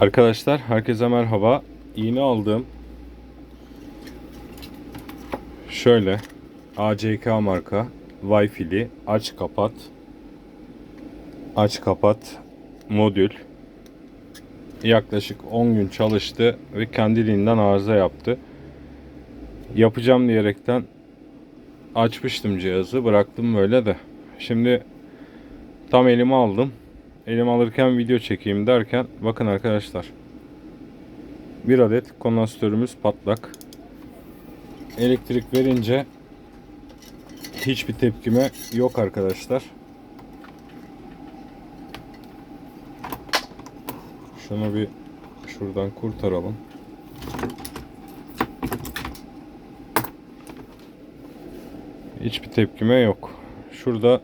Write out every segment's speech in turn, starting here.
Arkadaşlar herkese merhaba. Yeni aldığım şöyle ACK marka Wi-Fi'li aç kapat aç kapat modül yaklaşık 10 gün çalıştı ve kendiliğinden arıza yaptı. Yapacağım diyerekten açmıştım cihazı bıraktım böyle de. Şimdi tam elime aldım. Elime alırken video çekeyim derken bakın arkadaşlar. Bir adet kondansatörümüz patlak. Elektrik verince hiçbir tepkime yok arkadaşlar. Şunu bir şuradan kurtaralım. Hiçbir tepkime yok. Şurada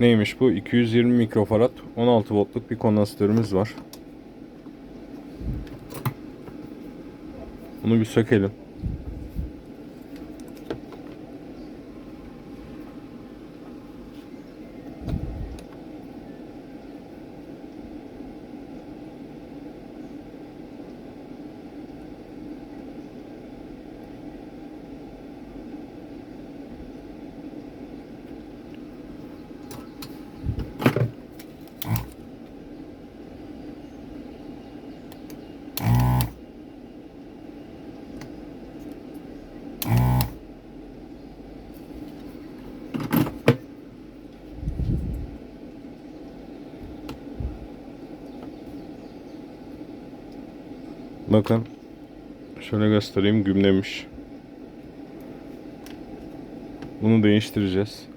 neymiş bu? 220 mikrofarad 16 voltluk bir kondansatörümüz var. Bunu bir sökelim. Bakın. Şöyle göstereyim gümlemiş. Bunu değiştireceğiz.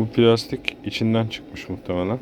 Bu plastik içinden çıkmış muhtemelen.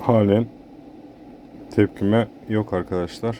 Halen tepkime yok arkadaşlar.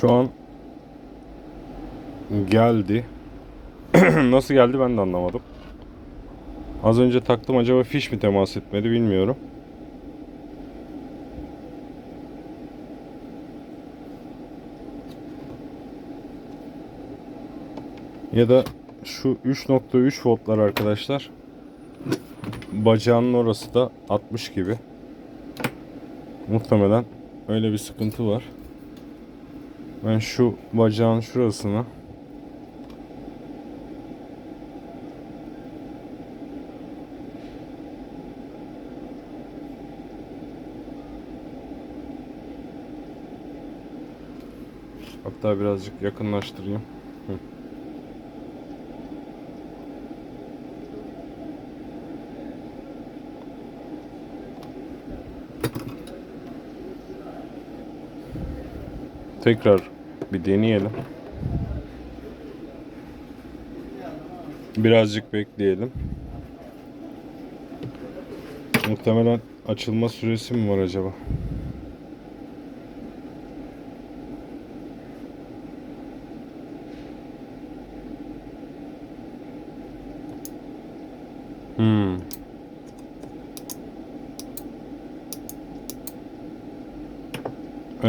Şu an geldi. Nasıl geldi ben de anlamadım. Az önce taktım acaba fiş mi temas etmedi bilmiyorum. Ya da şu 3.3 voltlar arkadaşlar. Bacağının orası da 60 gibi. Muhtemelen öyle bir sıkıntı var. Ben şu bacağın şurasına Hatta birazcık yakınlaştırayım. Hı. Tekrar bir deneyelim. Birazcık bekleyelim. Muhtemelen açılma süresi mi var acaba?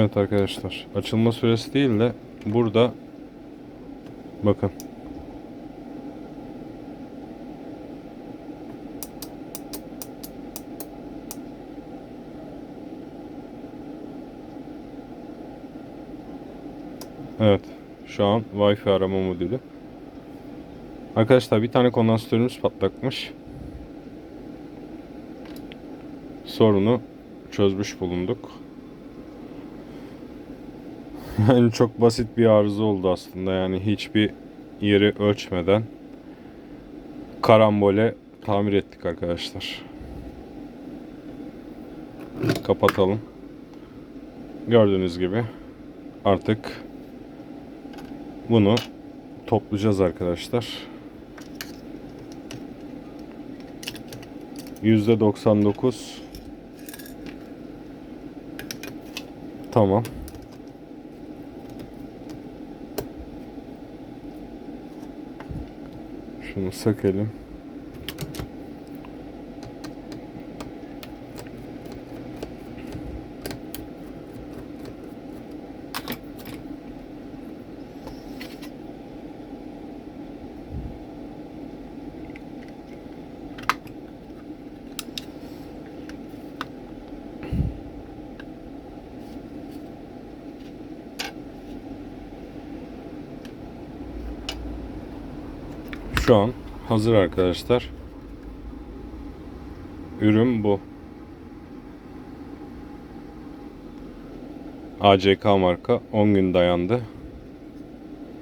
Evet arkadaşlar. Açılma süresi değil de burada bakın. Evet. Şu an Wi-Fi arama modülü. Arkadaşlar bir tane kondansatörümüz patlakmış. Sorunu çözmüş bulunduk. Yani çok basit bir arıza oldu aslında. Yani hiçbir yeri ölçmeden karambole tamir ettik arkadaşlar. Kapatalım. Gördüğünüz gibi artık bunu toplayacağız arkadaşlar. %99 Tamam. Şunu sökelim. Şu an hazır arkadaşlar. Ürün bu. ACK marka 10 gün dayandı.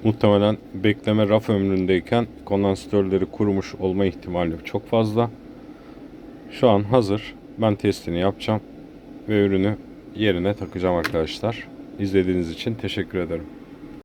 Muhtemelen bekleme raf ömründeyken kondansatörleri kurumuş olma ihtimali çok fazla. Şu an hazır. Ben testini yapacağım ve ürünü yerine takacağım arkadaşlar. İzlediğiniz için teşekkür ederim.